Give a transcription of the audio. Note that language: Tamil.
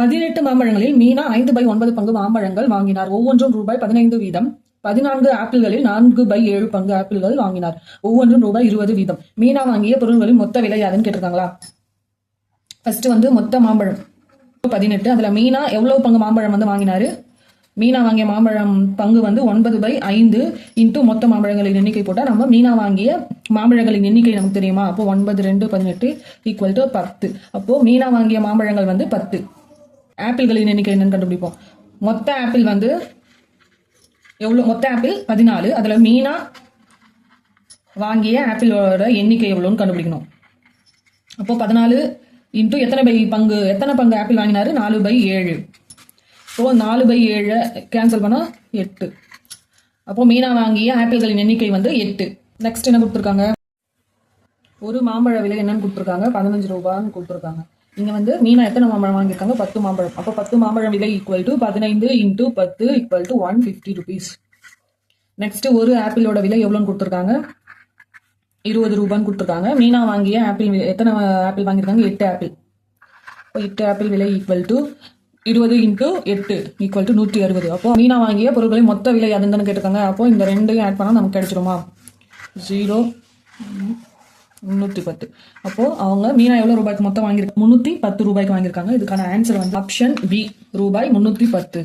பதினெட்டு மாம்பழங்களில் மீனா ஐந்து பை ஒன்பது பங்கு மாம்பழங்கள் வாங்கினார். ஒவ்வொன்றும் ரூபாய் பதினைந்து வீதம். பதினான்கு ஆப்பிள்களில் நான்கு பை ஏழு பங்கு ஆப்பிள்கள் வாங்கினார். ஒவ்வொன்றும் ரூபாய் இருபது வீதம். மீனா வாங்கிய பொருள்களின் மொத்த விலை யாருன்னு கேட்டிருக்காங்களா? ஃபர்ஸ்ட் வந்து மொத்த மாம்பழம். பதினெட்டு அதுல மீனா எவ்வளவு பங்கு மாம்பழம் வந்து வாங்கினாரு? மீனா வாங்கிய மாம்பழம் பங்கு வந்து ஒன்பது பை ஐந்து இன்ட்டு மொத்த மாம்பழங்களின் எண்ணிக்கை போட்டால் நம்ம மீனா வாங்கிய மாம்பழங்களின் எண்ணிக்கை நமக்கு தெரியுமா? அப்போ ஒன்பது ரெண்டு பதினெட்டு ஈக்குவல் டு பத்து. அப்போ மீனா வாங்கிய மாம்பழங்கள் வந்து பத்து. ஆப்பிள்களின் எண்ணிக்கை என்னன்னு கண்டுபிடிப்போம். மொத்த ஆப்பிள் வந்து எவ்வளோ மொத்த ஆப்பிள் பதினாலு. அதில் மீனா வாங்கிய ஆப்பிளோட எண்ணிக்கை எவ்வளோன்னு கண்டுபிடிக்கணும். அப்போ பதினாலு இன்ட்டு எத்தனை பை பங்கு எத்தனை பங்கு ஆப்பிள் வாங்கினாரு? நாலு பை ஏழு. ஸோ நாலு பை ஏழை கேன்சல் பண்ணால் எட்டு. அப்போ மீனா வாங்கிய ஆப்பிள்களின் எண்ணிக்கை வந்து எட்டு. நெக்ஸ்ட் என்ன கொடுத்துருக்காங்க? ஒரு மாம்பழ விலை என்னன்னு கொடுத்துருக்காங்க. பதினஞ்சு ரூபான்னு கொடுத்துருக்காங்க. இங்க வந்து மீனா எத்தனை மாம்பழம் வாங்கியிருக்காங்க? பத்து மாம்பழம். அப்போ பத்து மாம்பழம் விலை ஈக்குவல் டு பதினைந்து இன்ட்டு பத்து equal to one fifty rupees next ஒரு ஆப்பிளோட விலை எவ்வளோன்னு கொடுத்துருக்காங்க? இருபது ரூபான்னு கொடுத்துருக்காங்க. மீனா வாங்கிய ஆப்பிள் எத்தனை ஆப்பிள் வாங்கியிருக்காங்க? எட்டு ஆப்பிள். இப்போ எட்டு ஆப்பிள் விலை ஈக்குவல் டு இருபது இன்ட்டு எட்டு ஈக்குவல் டு நூற்றி அறுபது. அப்போ மீனா வாங்கிய பொருட்களின் மொத்த விலை அதுன்னு கேட்டிருக்காங்க. அப்போ இந்த ரெண்டையும் ஆட் பண்ணால் நமக்கு கிடைச்சிருமா? ஜீரோ முந்நூற்றி பத்து. அப்போ அவங்க மீனா எவ்வளோ ரூபாய்க்கு மொத்தம் வாங்கியிருக்காங்க முந்நூற்றி பத்து ரூபாய்க்கு வாங்கியிருக்காங்க. இதுக்கான ஆன்சர் வந்து ஆப்ஷன் பி ரூபாய் முந்நூற்றி பத்து.